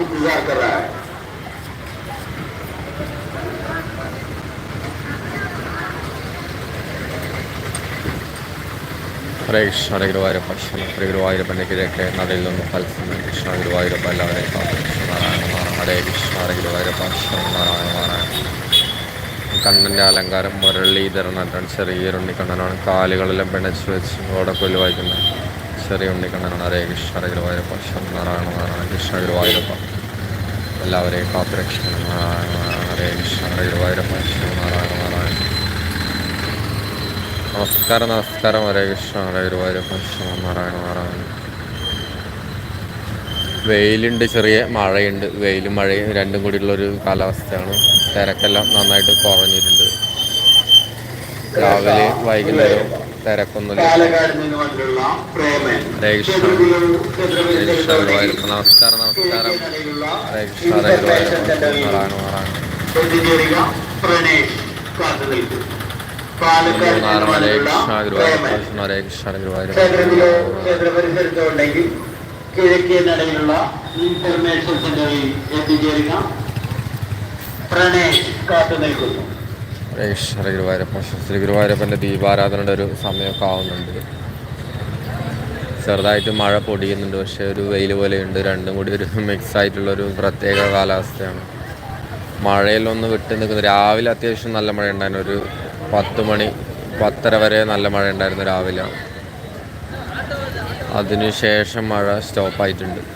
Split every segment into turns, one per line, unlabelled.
इंतजार कर रहा है
ഹരേ കൃഷ്ണ ഹരേ ഗുരുവായൂരപ്പ ശരണം ഹരേ ഗുരുവായൂരപ്പൻ്റെ കിഴക്കേ നടയിൽ നിന്ന് ഫലസമയം കൃഷ്ണ ഗുരുവായൂരപ്പ എല്ലാവരെയും കാത്തു കൃഷ്ണ നാരായണ നാരായണ ഹരേ കൃഷ്ണ ഹരേ ഗുരുവായൂരപ്പ ശരണം നാരായണ നാരായണ കണ്ണൻ്റെ അലങ്കാരം മുരളീധരനായിട്ടാണ് ചെറിയൊരു ഉണ്ണിക്കണ്ണനാണ് കാലുകളെല്ലാം പിണച്ച് വെച്ച് ഓടക്കൊല്ലു വായിക്കുന്ന ചെറിയ ഉണ്ണിക്കണ്ണനാണ് ഹരേ കൃഷ്ണ ഗുരുവായൂരപ്പ നാരായണ നാരായണ കൃഷ്ണ ഗുരുവായൂരപ്പ. എല്ലാവരെയും കാത്തുരക്ഷിക്കണം നാരായണ നാരായണ ഹരേ കൃഷ്ണ ഗുരുവായൂരപ്പ നാരായണ നാരായണ. നമസ്കാരം നമസ്കാരം. ഹരേ കൃഷ്ണ ഹരേ ഗുരുവായൂരപ്പ നാരായണ നാരായണ. വെയിലുണ്ട് ചെറിയ മഴയുണ്ട്. വെയിലും മഴയും രണ്ടും കൂടിയുള്ളൊരു കാലാവസ്ഥയാണ്. തിരക്കെല്ലാം നന്നായിട്ട് കുറഞ്ഞിട്ടുണ്ട്. രാവിലെ വൈകുന്നേരവും തിരക്കൊന്നുമില്ല. നമസ്കാരം നമസ്കാരം.
ഉണ്ടെങ്കിൽ കിഴക്കേ നടയിലുള്ള ഇൻഫർമേഷൻ സെന്ററിൽ എത്തിച്ചേരുക. പ്രണേഷ് കാത്തു നിൽക്കുന്നു.
ഹരേ ഗുരുവായൂരപ്പ ശ്രീ ഗുരുവായൂരപ്പന്റെ ദീപാരാധനയുടെ ഒരു സമയമൊക്കെ ആവുന്നുണ്ട്. ചെറുതായിട്ട് മഴ പൊടിയുന്നുണ്ട് പക്ഷേ ഒരു വെയിൽ പോലെയുണ്ട്. രണ്ടും കൂടി ഒരു മിക്സ് ആയിട്ടുള്ള ഒരു പ്രത്യേക കാലാവസ്ഥയാണ്. മഴയിലൊന്ന് വിട്ട് നിൽക്കുന്നു. രാവിലെ അത്യാവശ്യം നല്ല മഴ ഉണ്ടായിരുന്നു ഒരു പത്ത് മണി പത്തര വരെ നല്ല മഴ ഉണ്ടായിരുന്നു രാവിലെ. അതിനുശേഷം മഴ സ്റ്റോപ്പായിട്ടുണ്ട്.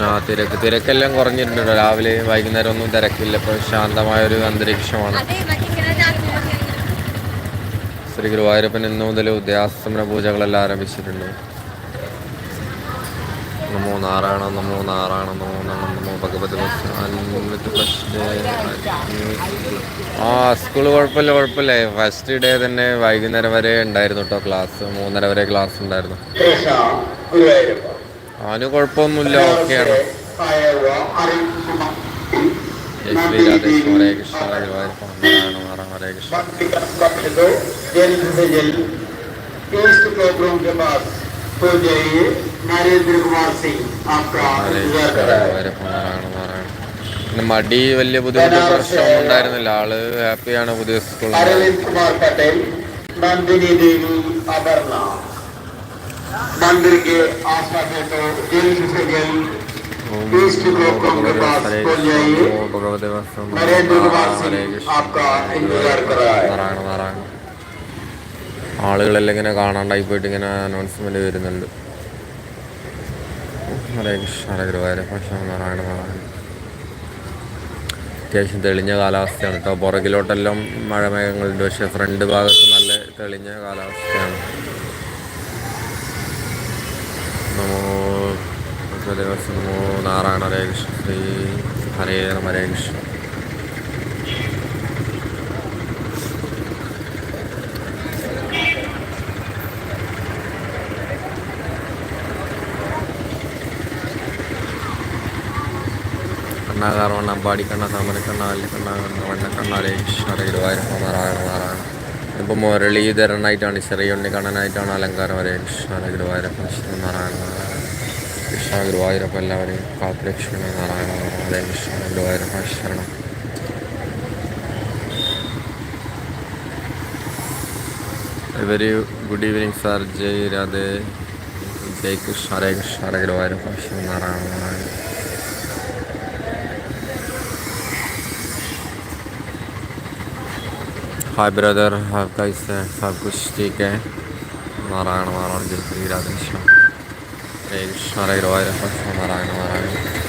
കൃഷ്ണ തിരക്ക്. തിരക്കെല്ലാം കുറഞ്ഞിട്ടുണ്ട്. രാവിലെ വൈകുന്നേരം ഒന്നും തിരക്കില്ല. ഇപ്പോൾ ശാന്തമായ ഒരു അന്തരീക്ഷമാണ് ശ്രീ ഗുരുവായൂരപ്പൻ ഇന്നു മുതൽ ഉദയാസ്തമന പൂജകളെല്ലാം ആരംഭിച്ചിട്ടുണ്ട്. നമോ നാരായണ നമോ നാരായണ നമോ നാരായണ നമോ ഭഗവതി ആ സ്കൂൾ കുഴപ്പമില്ല കുഴപ്പമില്ല. ഫസ്റ്റ് ഡേ തന്നെ വൈകുന്നേരം വരെ ഉണ്ടായിരുന്നു കേട്ടോ ക്ലാസ്. മൂന്നര വരെ ക്ലാസ് ഉണ്ടായിരുന്നു. അവന് കുഴപ്പമൊന്നുമില്ല ഓക്കെയാണ്
ആയവ അറിയിക്കുന്ന
ജയ് ശ്രീ രാധേശ്വര ഹരേ കൃഷ്ണ ഗുരുവായൂരപ്പ നാരായണ നാരായണ ഹരേ കൃഷ്ണ
तो जल्द से जल्द ईस्ट प्रोग्राम के पास हो जाइए नरेंद्र कुमार सिंह आपका
ഹരേ
इंतजार
കൃഷ്ണ
कर रहा है
ഗുരുവായൂരപ്പ നാരായണ നാരായണ പിന്നെ മടി വലിയ ബുദ്ധിമുട്ട് പ്രശ്നമൊന്നും ഉണ്ടായിരുന്നില്ല ആള് ഹാപ്പിയാണ് പുതിയ സ്കൂളിൽ
अरविंद कुमार पटेल नंदिनी देवी अबरना मंदिर के आसपास है तो जल्द से जल्द ईस्ट प्रोग्राम के पास हो जाइए नरेंद्र कुमार सिंह आपका इंतजार कर रहा है
നാരായണ നാരായണ ആളുകളെല്ലാം ഇങ്ങനെ കാണാണ്ടായി പോയിട്ട് ഇങ്ങനെ അനൗൺസ്മെന്റ് വരുന്നുണ്ട് ഹരേ കൃഷ്ണ ഹരേ ഗുരുവായൂരപ്പ ശരണം നാരായണ നാരായണ അത്യാവശ്യം തെളിഞ്ഞ കാലാവസ്ഥയാണ് കേട്ടോ പുറകിലോട്ടെല്ലാം മഴമേഘങ്ങളുണ്ട് പക്ഷേ ഫ്രണ്ട് ഭാഗത്ത് നല്ല തെളിഞ്ഞ കാലാവസ്ഥയാണ് നമോ ഭഗവതി നമോ നാരായണ ഹരേ കൃഷ്ണ ശ്രീ ഹരേ നമ ഹരേ കൃഷ്ണ കണ്ണാകാർവണ്ണ അമ്പാടിക്കണ്ണ താമരക്കണ്ണ അല്ലിക്കണ്ണ വണ്ണക്കണ്ണ ഹരേ കൃഷ്ണ ഹരേ ഗുരുവായൂരപ്പ നാരായണ നാരായണ ഇപ്പോൾ മുരളീധരനായിട്ടാണ് ചെറിയ ഉണ്ണിക്കണ്ണനായിട്ടാണ് അലങ്കാരം വരെ കൃഷ്ണ ഗുരുവായൂരപ്പ നാരായണ നാരായണ കൃഷ്ണ ഗുരുവായൂരപ്പ എല്ലാവരെയും കാത്തുരക്ഷണ നാരായണ അതേ കൃഷ്ണ ഗുരുവായൂരപ്പ ശരണം. Very good evening sir. Jai Radhe. Jai Krishna Hare Krishna Hare Guruvayurappa Shri Narayana Narayana hi brother आप कैसे हैं सब कुछ ठीक है नारायण नारायण जय श्री राधे कृष्ण हरे कृष्ण हरे गुरुवायूरप्पा नारायण नारायण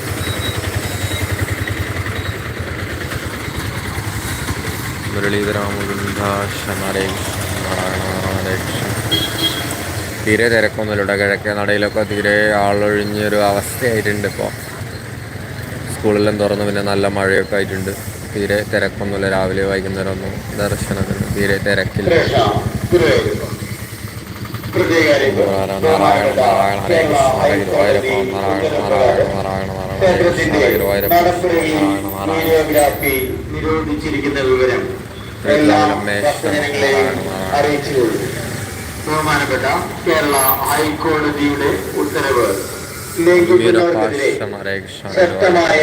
മുരളീധര മുകുന്ദ ഹരേ കൃഷ്ണ നാരായണ നാരായണ ഹരേ കൃഷ്ണ തീരെ തിരക്കൊന്നുമില്ല ഇവിടെ കിഴക്കേ നടയിലൊക്കെ തീരെ ആളൊഴിഞ്ഞൊരു അവസ്ഥയായിട്ടുണ്ട് ഇപ്പോൾ സ്കൂളെല്ലാം തുറന്ന് പിന്നെ നല്ല മഴയൊക്കെ ആയിട്ടുണ്ട് തീരെ തിരക്കൊന്നുമില്ല. രാവിലെ വൈകുന്നേരം ഒന്നും ദർശനത്തിന് തീരെ തിരക്കില്ല. നാരായണ നാരായണ ഹരേ നാരായണ നാരായണ നാരായണ നാരായണ നാരായണ
നിരോധിച്ചിരിക്കുന്ന വിവരം എല്ലാ അറിയിച്ചു. ബഹുമാനപ്പെട്ട കേരള ഹൈക്കോടതിയുടെ ഉത്തരവ്. ലംഘിക്കുന്നവർക്കെതിരെ ശക്തമായ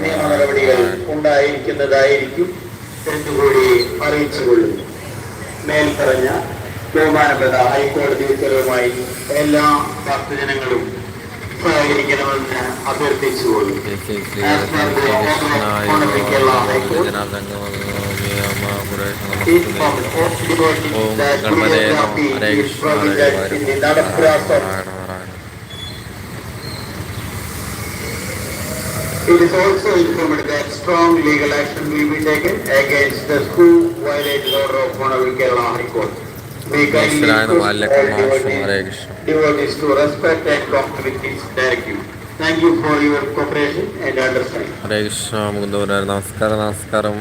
നിയമ നടപടികൾ ഉണ്ടായിരിക്കുന്നതായിരിക്കും എന്നുകൂടി അറിയിച്ചുകൊള്ളുന്നു മേൽപ്പറഞ്ഞ ബഹുമാനപ്പെട്ട ഹൈക്കോടതി ഉത്തരവുമായി എല്ലാ ഭക്തജനങ്ങളും സഹകരിക്കണമെന്ന് It is also informed that strong legal action will be taken against the school violated order of Honorable Kerala High Court. We kindly
ഈശ്വരായ നമ
request all
അല്ലക്കമാശം Hare
devotees,
Krishna
devotees to respect and comply with this directive. Thank you for your cooperation and understanding.
ഹരേ കൃഷ്ണ മുകുന്ദപുരായ നമസ്കാരം നമസ്കാരം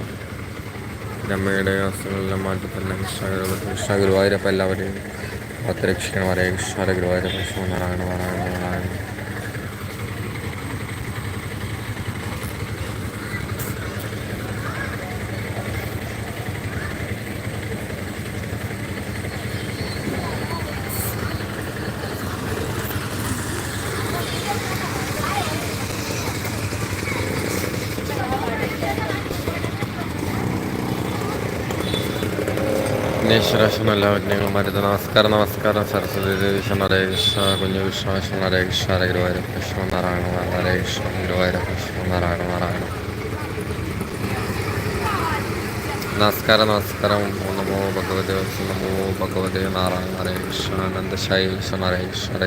രമ്മയുടെ വസ്തുക്കളെല്ലാം മാറ്റി തന്നെ കൃഷ്ണ ഗുരു- കൃഷ്ണ ഗുരുവായൂരപ്പ എല്ലാവരെയും കാത്തുരക്ഷിക്കണം ഹരേ കൃഷ്ണ ഹരേ ഗുരുവായൂരപ്പ കൃഷ്ണ നാരായണ നാരായണ നാരായണ വിഘ്നേശ്വരേശ്വരൻ എല്ലാവരും മരുത് നമസ്കാരം നമസ്കാരം. സരസ്വതി ദേവിഷ ശരണ ഹരേ കൃഷ്ണ കുഞ്ഞു കൃഷ്ണ ശരണ ഹരേ കൃഷ്ണ നാരായണ ഹരേ കൃഷ്ണ നാരായണ നാരായണ. നമസ്കാരം നമസ്കാരം. നമോ ഭഗവതേ നമോ ഭഗവതേ നാരായണ ഹരേ കൃഷ്ണ അനന്തശായി കൃഷ്ണ ഹരേ കൃഷ്ണ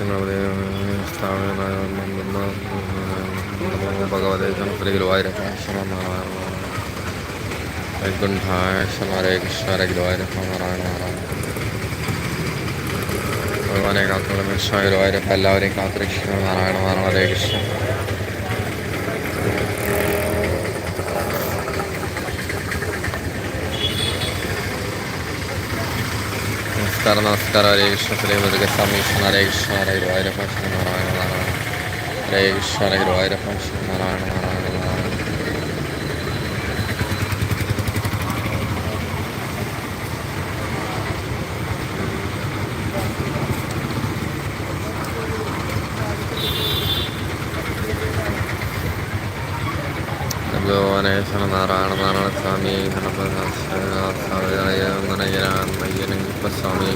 ഗുരുവായൂരപ്പ കൃഷ്ണ ഭഗവതേ ശ്രീ ഗുരുവായൂരപ്പ വൈകുണ്ഠായ ഹരേ കൃഷ്ണ ഹരേ ഗുരുവായൂരപ്പ നാരായണ നാരായണ. ഭഗവാനെ കാത്തുള്ള കൃഷ്ണ ഗുരുവായൂരപ്പ എല്ലാവരെയും കാത്തുരക്ഷിക്കണം നാരായണ നാരായണ ഹരേ കൃഷ്ണ. നമസ്കാരം നമസ്കാരം. ഹരേ കൃഷ്ണ. ശ്രീ മുരുകസ്വാമി കൃഷ്ണ ഹരേ കൃഷ്ണ ഹരേ ഗുരുവായൂരപ്പ ശ്രീ നാരായണ നാരായണ. ഹരേ കൃഷ്ണ ഹരേ ഗുരുവായൂരപ്പ നാരായണ നാരായണ ഭഗവാനെ ശരണ നാരായണ നാരായണ സ്വാമി സ്വാമി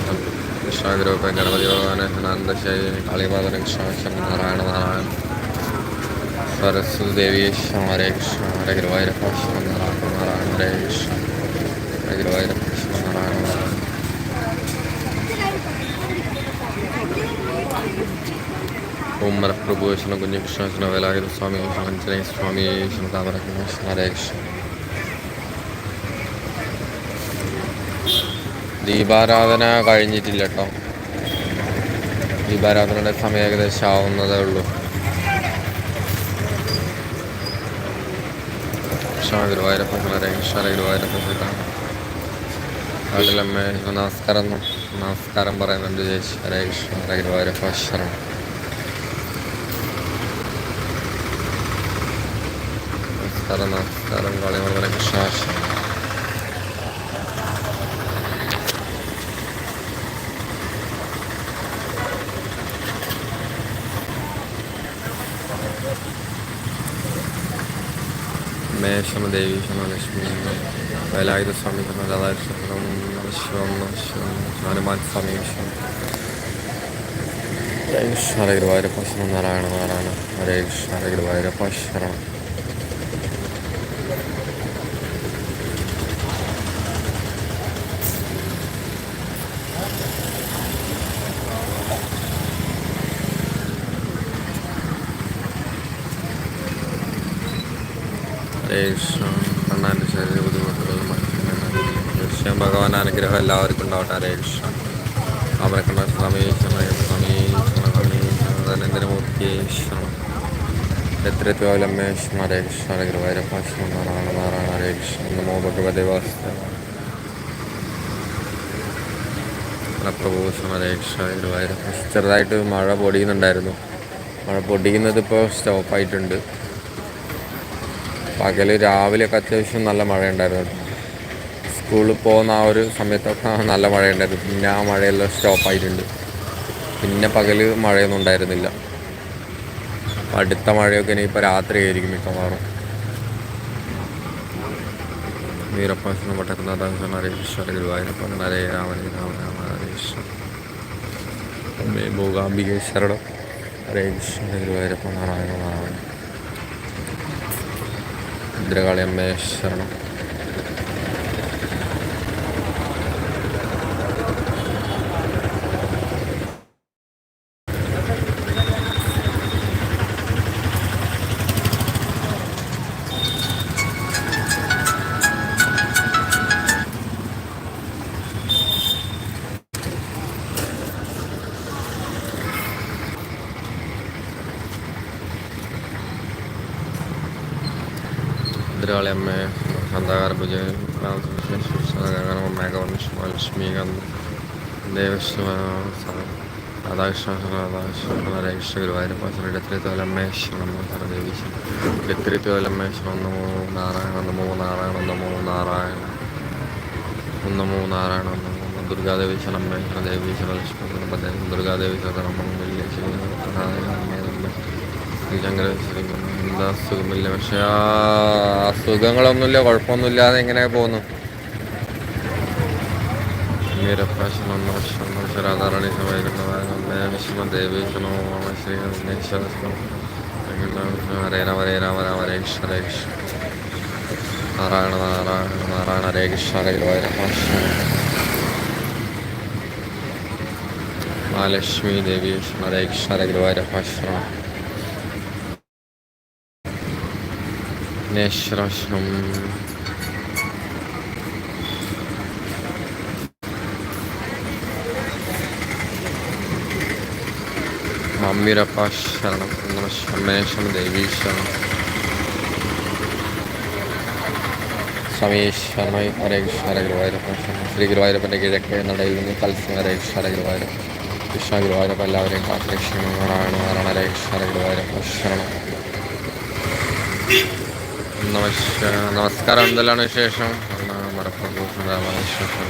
കൃഷ്ണഗ്രൂപ്പ ഗണപതി ഭഗവാനെ ശരണാനന്ദശൈ കാളിപാദന കൃഷ്ണ ശരണ നാരായണ നാരായണ ശരണ ഹരേ കൃഷ്ണ ഹരേ ഗുരുവായൂരപ്പ ശരണ നാരായണ നാരായണ ഹരേ കൃഷ്ണ ഹരേ ഗുരുവായൂരപ്പ ശരണ നാരായണ നാരായണ ഓം മലപ്രഭു കൃഷ്ണ കുഞ്ഞു കൃഷ്ണ കൃഷ്ണ സ്വാമി കൃഷ്ണ അഞ്ജനേയ സ്വാമി കൃഷ്ണ ഹരേ കൃഷ്ണ ദീപാരാധന കഴിഞ്ഞിട്ടില്ല കേട്ടോ ദീപാരാധനയുടെ സമയം ഏകദേശം ആവുന്നതേ ഉള്ളൂ കൃഷ്ണ ഗുരുവായൂരപ്പ കൃഷ്ണ ഹരേ ഗുരുവായൂരപ്പ സീത കാട്ടിലമ്മ നമസ്കാരം നമസ്കാരം പറയുന്നുണ്ട് കൃഷ്ണ ഹരേ ഗുരുവായൂരപ്പ ശരണം നമസ്കാരം നമസ്കാരം കാളിമർദ്ദന കൃഷ്ണ ശരണം മേശമ ദേവി ശമ ലക്ഷ്മി വേലായുധ സ്വാമി ശമ രാധാകൃഷ്ണം ശിവം ശിവം ഹനുമാൻ സ്വാമി ശിവം ഹരേ കൃഷ്ണ ഹരേ ഗുരുവായൂരപ്പ ശരണം നാരായണ നാരായണ ഹരേ കൃഷ്ണ ഹരേ ഗുരുവായൂരപ്പ ശരണം കൃഷ്ണ കണ്ണാന്റെ ശരീര ബുദ്ധിമുട്ടുകൾ കൃഷ്ണ ഭഗവാൻ അനുഗ്രഹം എല്ലാവർക്കും ഉണ്ടാവട്ടെ. കൃഷ്ണ. അമരക്കണ്ണ സമീക്ഷണം സ്വാമി ശരണമണി നരേന്ദ്രമൂർത്തി ശരണം എത്രത്വലമ്മേശ്വര ഹരേ കൃഷ്ണ ഹരേ ഗുരുവായൂരപ്പ ശരണം നാരായണ നാരായണ ഹരേ കൃഷ്ണ നമോ ഭഗവതേ വാസുദേവ. പ്രഭു ഹരേ കൃഷ്ണ ഹരേ ഗുരുവായൂരപ്പ. ചെറുതായിട്ട് മഴ പൊടിയുന്നുണ്ടായിരുന്നു. മഴ പൊടിയുന്നത് ഇപ്പോൾ സ്റ്റോപ്പായിട്ടുണ്ട്. പകൽ രാവിലെയൊക്കെ അത്യാവശ്യം നല്ല മഴയുണ്ടായിരുന്നു. സ്കൂളിൽ പോകുന്ന ആ ഒരു സമയത്തൊക്കെ നല്ല മഴയുണ്ടായിരുന്നു. പിന്നെ ആ മഴയെല്ലാം സ്റ്റോപ്പായിട്ടുണ്ട് പിന്നെ പകൽ മഴയൊന്നും ഉണ്ടായിരുന്നില്ല. അടുത്ത മഴയൊക്കെ ഇനിയിപ്പോൾ രാത്രിയായിരിക്കും മിക്കവാറും ആയിരിക്കും മിക്കവാറും. ഹരേ കൃഷ്ണ ഹരേ ഗുരുവായൂരപ്പൻ ഹരേ രാമ ഹരേ രാമ രാമ ഹരേ കൃഷ്ണ. അമ്മേ മൂകാംബികേ ഹരേ കൃഷ്ണ ഹരേ ഗുരുവായൂരപ്പൻ നാരായണ നാരായണ ഭദ്രകാളി അമ്മേ ശരണം. അമ്മേ ശാന്താകാര പൂജ ലക്ഷ്മീകാന്ത് ദേവസ്വ രാധാകൃഷ്ണ രാധാകൃഷ്ണ ഹരേകൃഷ്ണ ഗുരുവായൂരപ്പ ഇടത്രിത്തോലമ്മേശ്വരം ദേവീശ്വരം ഇടത്രിത്തോലമ്മേശ്വരം നമോ നാരായണ നമോ നാരായണ നമോ നാരായണ നമോ നാരായണ നമോ ദുർഗാദേവി ശരണമ്മേശ്വര ദേവീശ്വര ലക്ഷ്മി ദുർഗാദേവി ശരണമംഗല്യ ശ്രീശങ്കരേശ്വരി എന്താ സുഖമില്ല പക്ഷെ ആ അസുഖങ്ങളൊന്നുമില്ല കുഴപ്പമൊന്നുമില്ലാതെ ഇങ്ങനെ പോകുന്നു. മീരപ്രാശനം രാധാറാണി സഭ ദേവീശനോ ശ്രീ ഹരേ രാമ ഹരേ രാമ രാമ ഹരേ കൃഷ്ണ ഹരേ കൃഷ്ണ. നാരായണ നാരായണ നാരായണ ഗുരുവായൂരപ്പ മഹാലക്ഷ്മി ദേവി ഹരേ കൃഷ്ണ നേശ്വരാശ്രം മമ്മിരപ്പ ശരണം നമ ശമേശം ദേവീ ശരണം സമീശ്വരമായി ഹരേ കൃഷ്ണ ഹരേ ഗുരുവായൂരപ്പ ശ്രീ ഗുരുവായൂരപ്പന്റെ കിഴക്കേ നടയിൽ നിന്ന് തത്സം ഹരേ കൃഷ്ണ ഹരേ ഗുരുവായൂരപ്പ കൃഷ്ണ എല്ലാവരെയും കാത്തിരക്ഷണങ്ങളാണ് നാരായണ ഹരേ ശരണം നമസ്കാരം. എന്തെല്ലാം വിശേഷം? വിശേഷം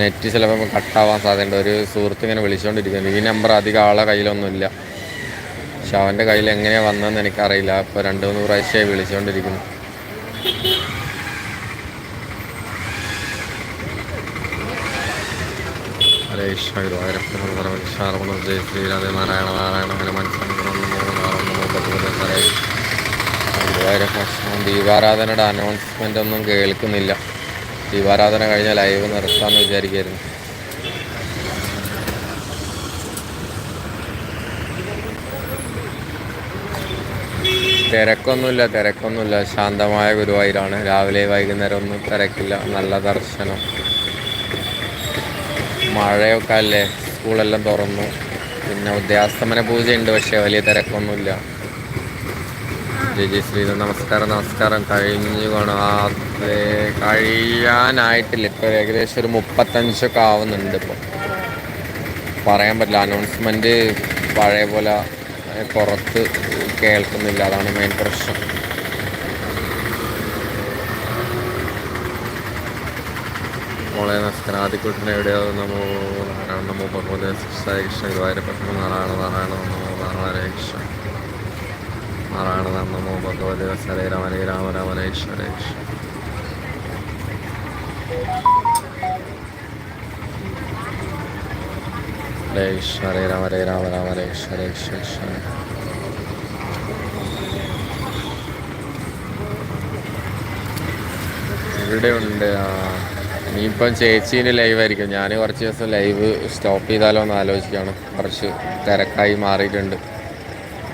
നെറ്റ് ചിലപ്പോൾ കട്ടാവാൻ സാധ്യതയുണ്ട്. ഒരു സുഹൃത്ത് ഇങ്ങനെ വിളിച്ചുകൊണ്ടിരിക്കുന്നു ഈ നമ്പർ അധികം ആളെ കയ്യിലൊന്നുമില്ല. പക്ഷെ അവന്റെ കയ്യിൽ എങ്ങനെയാണ് വന്നതെന്ന് എനിക്കറിയില്ല. ഇപ്പോൾ രണ്ട് മൂന്ന് പ്രാവശ്യമായി വിളിച്ചുകൊണ്ടിരിക്കുന്നു ഹരേ കൃഷ്ണ ഗുരുവായൂരപ്പ സർവ ജയ ശ്രീരാധ നാരായണ നാരായണ ഹനുമാൻ നമോ നാരായണ നമോ ഭഗവതി ഹരേ ഗുരുവായൂരപ്പ ദീപാരാധനയുടെ അനൗൺസ്മെന്റ് ഒന്നും കേൾക്കുന്നില്ല. ദീപാരാധന കഴിഞ്ഞ ലൈവ് നിർത്താമെന്ന് വിചാരിക്കായിരുന്നു. തിരക്കൊന്നുമില്ല തിരക്കൊന്നുമില്ല. ശാന്തമായ ഗുരുവായൂരാണ്. രാവിലെ വൈകുന്നേരം ഒന്നും തിരക്കില്ല. നല്ല ദർശനം. മഴയൊക്കെ അല്ലേ? സ്കൂളെല്ലാം തുറന്നു. പിന്നെ ഉദയാസ്തമന പൂജയുണ്ട് പക്ഷേ വലിയ തിരക്കൊന്നുമില്ല. ജയ ജയ ശ്രീ നമസ്കാരം നമസ്കാരം. കഴിഞ്ഞു കാണാതെ കഴിയാനായിട്ടില്ല. ഇപ്പോൾ ഏകദേശം ഒരു മുപ്പത്തഞ്ചൊക്കെ ആവുന്നുണ്ട് ഇപ്പോൾ പറയാൻ പറ്റില്ല. അനൗൺസ്മെന്റ് പഴയ പോലെ പുറത്ത് കേൾക്കുന്നില്ല. അതാണ് മെയിൻ പ്രശ്നം. മോളെ നമസ്കാരം. ആദ്യക്കൂട്ടിനെ എവിടെയോ നമോ നാരായണ നമോ ഭഗവതി ശ്രീകൃഷ്ണ കൃഷ്ണ ഗുരുവായൂരപ്പെട്ട നാരായണ നാരായണ നമോ നാരായണ കൃഷ്ണ. നാരായണ നമോ ഭഗവതി ഹരേ രാമ ഹരേ രാമ രാമ ഹരേ കൃഷ്ണ ഹരേ രാമ ഹരേ രാമ രാമ ഹരേ കൃഷ്ണ ഹരേ കൃഷ്ണ കൃഷ്ണ ഇവിടെ ഉണ്ട് ആ ഇനിയിപ്പം ചേച്ചീന് ലൈവ് ആയിരിക്കും ഞാൻ കുറച്ച് ദിവസം ലൈവ് സ്റ്റോപ്പ് ചെയ്താലോ എന്ന് ആലോചിക്കുകയാണ്. കുറച്ച് തിരക്കായി മാറിയിട്ടുണ്ട്.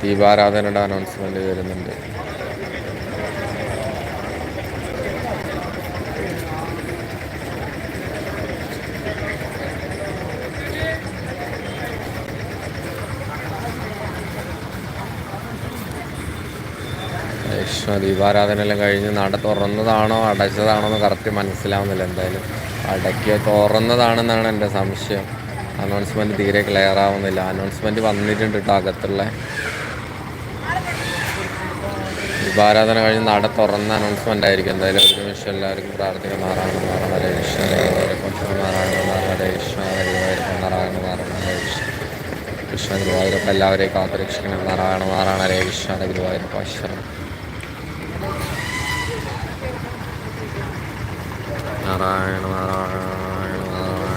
ദീപാരാധനയുടെ അനൗൺസ്മെന്റ് വരുന്നുണ്ട്. ദീപാരാധനയെല്ലാം കഴിഞ്ഞ് നട തുറന്നതാണോ അടച്ചതാണോ എന്ന് കറക്റ്റ് മനസ്സിലാവുന്നില്ല എന്തായാലും. അടയ്ക്കുക തുറന്നതാണെന്നാണ് എന്റെ സംശയം. അനൗൺസ്മെന്റ് തീരെ ക്ലിയർ ആവുന്നില്ല. അനൗൺസ്മെന്റ് വന്നിട്ടുണ്ട് കേട്ടോ അകത്തുള്ള. ദീപാരാധന കഴിഞ്ഞ് നട തുറന്ന അനൗൺസ്മെന്റ് ആയിരിക്കും. എന്തായാലും ഒരു നിമിഷം എല്ലാവർക്കും പ്രാർത്ഥിക്കാം. നാരായണ നാരായണ ഹരേ കൃഷ്ണ നാരായണ നാരായണ ഹരേ കൃഷ്ണ നാരായണ നാരായണ ഹരേ കൃഷ്ണ. കൃഷ്ണ ഗുരുവായൂരപ്പ എല്ലാവരെയും കാത്തുരക്ഷിക്കണം. നാരായണ നാരായണ ഹരേ കൃഷ്ണ ഗുരുവായൂരപ്പ ശരണം നാരായണ നാരായണ നാരായണ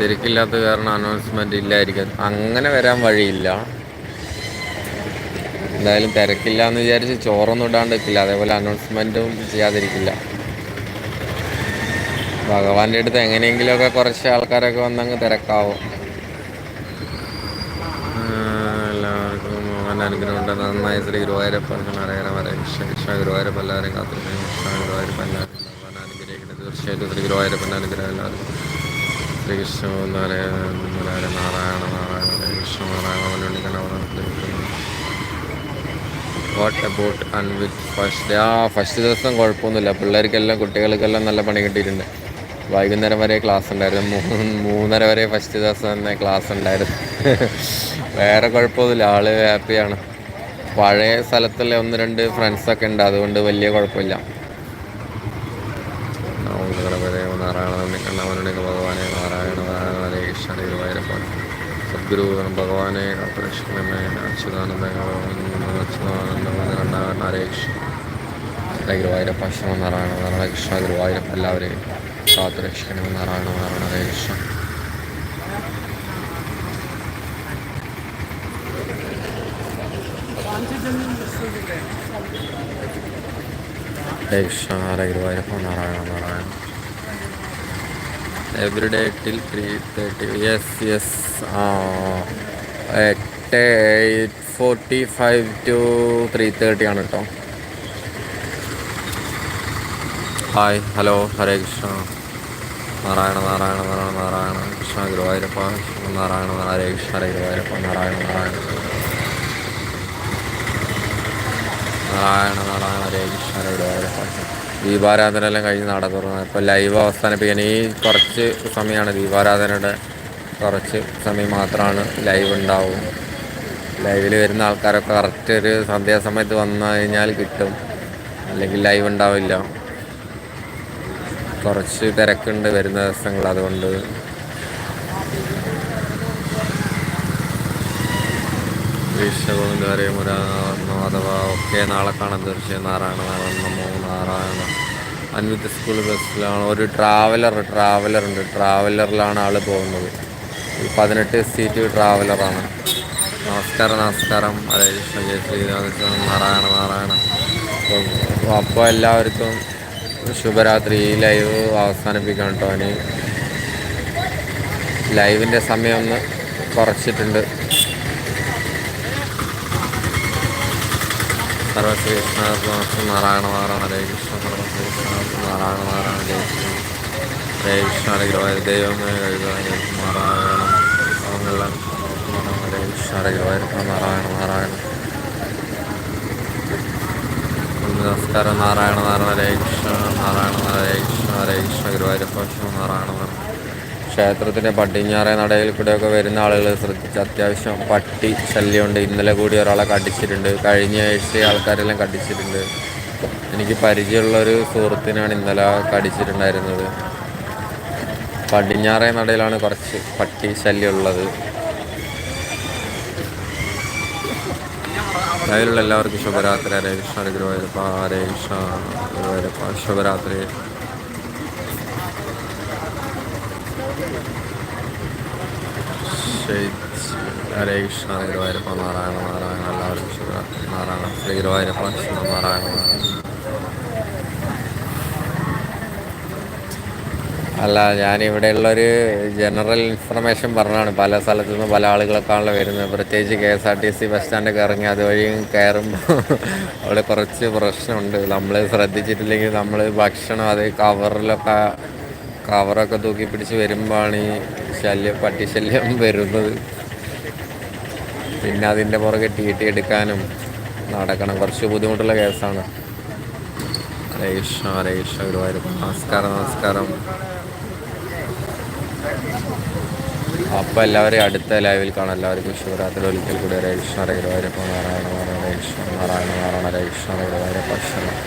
തിരക്കില്ലാത്ത കാരണം അനൗൺസ്മെന്റ് ഇല്ലായിരിക്കും. അങ്ങനെ വരാൻ വഴിയില്ല. എന്തായാലും തിരക്കില്ല എന്ന് വിചാരിച്ച് ചോറൊന്നും ഇടാണ്ട് നിൽക്കില്ല. അതേപോലെ അനൗൺസ്മെന്റും ചെയ്യാതിരിക്കില്ല. ഭഗവാന്റെ അടുത്ത് എങ്ങനെയെങ്കിലുമൊക്കെ കുറച്ച് ആൾക്കാരൊക്കെ വന്നങ്ങ് തിരക്കാവും. എല്ലാവർക്കും ഭഗവാന്റെ അനുഗ്രഹം ഉണ്ട് നന്നായി ശ്രീ ഗുരുവായൂരപ്പൻ ഹരേര ഹരേ കൃഷ്ണ കൃഷ്ണ ഗുരുവായൂരപ്പ എല്ലാവരെയും ഗുരുവായൂരപ്പൻ എല്ലാവരും ഭഗവാൻ അനുഗ്രഹിക്കുന്നത് തീർച്ചയായിട്ടും ശ്രീ ഗുരുവായൂരപ്പന്റെ അനുഗ്രഹം എല്ലാവർക്കും. ശ്രീകൃഷ്ണ നാരായണ നാരായണ നാരായണ കൃഷ്ണ നാരായണ മനുണ്ണിക്കണ വാട്ട് അബൌട്ട് അൺവിത്ത് ഫസ്റ്റ് ഡേ ആ ഫസ്റ്റ് ദിവസം കുഴപ്പമൊന്നുമില്ല. പിള്ളേർക്കെല്ലാം കുട്ടികൾക്കെല്ലാം നല്ല പണി കിട്ടിയിട്ടുണ്ട്. വൈകുന്നേരം വരെ ക്ലാസ് ഉണ്ടായിരുന്നു. മൂന്ന് മൂന്നര വരെ ഫസ്റ്റ് ദിവസം തന്നെ ക്ലാസ് ഉണ്ടായിരുന്നു. വേറെ കുഴപ്പമൊന്നുമില്ല. ആൾ ഹാപ്പിയാണ് പഴയ സ്ഥലത്തുള്ള ഒന്ന് രണ്ട് ഫ്രണ്ട്സൊക്കെ ഉണ്ട്. അതുകൊണ്ട് വലിയ കുഴപ്പമില്ല നാരായണ കണ്ണവനുണ്ണിക ഭഗവാനെ നാരായണ നാരായണ ഹരേ കൃഷ്ണ ഹരേ ഗുരുവായൂരപ്പ സദ്ഗുരു ഭഗവാനെ കാത്തുരക്ഷിക്കണമേ അച്യുതാനന്ദ അച്യുതാനന്ദ കണ്ണാകരണ ഹരേ കൃഷ്ണ ഹരേ ഗുരുവായൂരപ്പ ശ്രീ നാരായണ കൃഷ്ണ ഗുരുവായൂരപ്പ എല്ലാവരെയും കാത്തുരക്ഷിക്കണമേ. Narayana Narayana day till three thirty yes yes എട്ട് eight forty five to three thirty ആണ് കേട്ടോ ഹായ് ഹലോ ഹരേ കൃഷ്ണ. നാരായണ നാരായണ നാരായണ നാരായണ. കൃഷ്ണ ഗുരുവായൂരപ്പ നാരായണ ഹരേ കൃഷ്ണ ഹരേ ഗുരുവായൂരപ്പ നാരായണ നാരായണ. നാരായണ നാരായണ ഹരേ കൃഷ്ണ ഹരേ ഗുരുവായൂരപ്പ. ദീപാരാധന എല്ലാം കഴിഞ്ഞ് നട തുറന്നത് ഇപ്പോൾ ലൈവ് അവസാനിപ്പിക്കാൻ ഈ കുറച്ച് സമയമാണ് ദീപാരാധനയുടെ കുറച്ച് സമയം മാത്രമാണ് ലൈവ് ഉണ്ടാവും. ലൈവിൽ വരുന്ന ആൾക്കാരൊക്കെ കറക്റ്റ് ഒരു സന്ധ്യാസമയത്ത് വന്നു കഴിഞ്ഞാൽ കിട്ടും. അല്ലെങ്കിൽ ലൈവ് ഉണ്ടാവില്ല. കുറച്ച് തിരക്കുണ്ട് വരുന്ന ദിവസങ്ങൾ അതുകൊണ്ട്. വിശ്വഗോവിന്ദ മാധവ ഒക്കെ നാളെ കാണാൻ തീർച്ചയായും നാരായണ നാരായണ നമോ അൻവിത്ത് സ്കൂൾ ബസ്സിലാണ് ഒരു ട്രാവലർ ട്രാവലർ ഉണ്ട്. ട്രാവലറിലാണ് ആൾ പോകുന്നത്. പതിനെട്ട് സീറ്റ് ട്രാവലറാണ് നമസ്കാരം നമസ്കാരം. ഹരേ കൃഷ്ണ ജയ ശ്രീരാമകൃഷ്ണ നാരായണ നാരായണ. അപ്പോൾ എല്ലാവർക്കും ശുഭരാത്രി. ഈ ലൈവ് അവസാനിപ്പിക്കാം കേട്ടോ. ഇനി ലൈവിന്റെ സമയം ഒന്ന് കുറച്ചിട്ടുണ്ട്. സർവശ്രീകൃഷ്ണ നാരായണ നാരായണ ഹരേ കൃഷ്ണ സർവശ്രീകൃഷ്ണ നാരായണ നാരായണ ഹരേ കൃഷ്ണ. ഹരേ കൃഷ്ണ ഹരേ ദൈവം ദൈവമേ നാരായണ ഹരേ കൃഷ്ണ ഹരേ നാരായണ നാരായണ. നമസ്കാരം. നാരായണ നാരായണ രേക്ഷ നാരായണ കൃഷ്ണ. ഹരേ ഗുരുവായൂരപ്പ നാരായണ നാരായണ. ക്ഷേത്രത്തിന്റെ പടിഞ്ഞാറേ നടയിൽ കൂടെയൊക്കെ വരുന്ന ആളുകൾ ശ്രദ്ധിച്ച് അത്യാവശ്യം പട്ടി ശല്യമുണ്ട്. ഇന്നലെ കൂടി ഒരാളെ കടിച്ചിട്ടുണ്ട്. കഴിഞ്ഞ ആഴ്ച ആൾക്കാരെല്ലാം കടിച്ചിട്ടുണ്ട്. എനിക്ക് പരിചയമുള്ള ഒരു സുഹൃത്തിനാണ് ഇന്നലെ കടിച്ചിട്ടുണ്ടായിരുന്നത്. പടിഞ്ഞാറേ നടയിലാണ് കുറച്ച് പട്ടി ശല്യമുള്ളത്. അതിലുള്ള എല്ലാവർക്കും ശുഭരാത്രി. ഹരേ കൃഷ്ണ ഗുരുവായൂരപ്പ ഹരേ കൃഷ്ണ ഗുരുവായൂരപ്പ ശുഭരാത്രി. ഹരേ കൃഷ്ണ ഗുരുവായൂരപ്പ നാരായണ നാരായണ. എല്ലാവർക്കും ശുഭരാത്രി. നാരായണ ശ്രീ ഗുരുവായൂരപ്പ നാരായണ നാരായണ. അല്ല ഞാനിവിടെയുള്ളൊരു ജനറൽ ഇൻഫർമേഷൻ പറഞ്ഞാണ്. പല സ്ഥലത്തു നിന്ന് പല ആളുകളൊക്കെയാണല്ലോ വരുന്നത്. പ്രത്യേകിച്ച് K S R T C bus സ്റ്റാൻഡൊക്കെ ഇറങ്ങി അതുവഴിയും കയറുമ്പോൾ അവിടെ കുറച്ച് പ്രശ്നമുണ്ട്. നമ്മൾ ശ്രദ്ധിച്ചിട്ടില്ലെങ്കിൽ നമ്മൾ ഭക്ഷണം അത് കവറിലൊക്കെ കവറൊക്കെ തൂക്കി പിടിച്ച് വരുമ്പോഴാണ് ഈ ശല്യം പട്ടി ശല്യം വരുന്നത്. പിന്നെ അതിന്റെ പുറകെ ടി ടി എടുക്കാനും നടക്കണം. കുറച്ച് ബുദ്ധിമുട്ടുള്ള കേസാണ്. ഹരേ കൃഷ്ണ ഗുരുവായൂരപ്പ നമസ്കാരം നമസ്കാരം. അപ്പോൾ എല്ലാവരെയും അടുത്ത ലൈവിൽ കാണാം. എല്ലാവർക്കും ശിവരാത്രി ഒരിക്കൽ കൂടി. ഹരേ കൃഷ്ണ ഹരേ ഗുരുവായൂരപ്പ നാരായണ നാരായണ ഹരേ കൃഷ്ണ നാരായണ നാരായണ ഹരേ കൃഷ്ണ ഹരേ ഗുരുവായൂരപ്പ ശരണം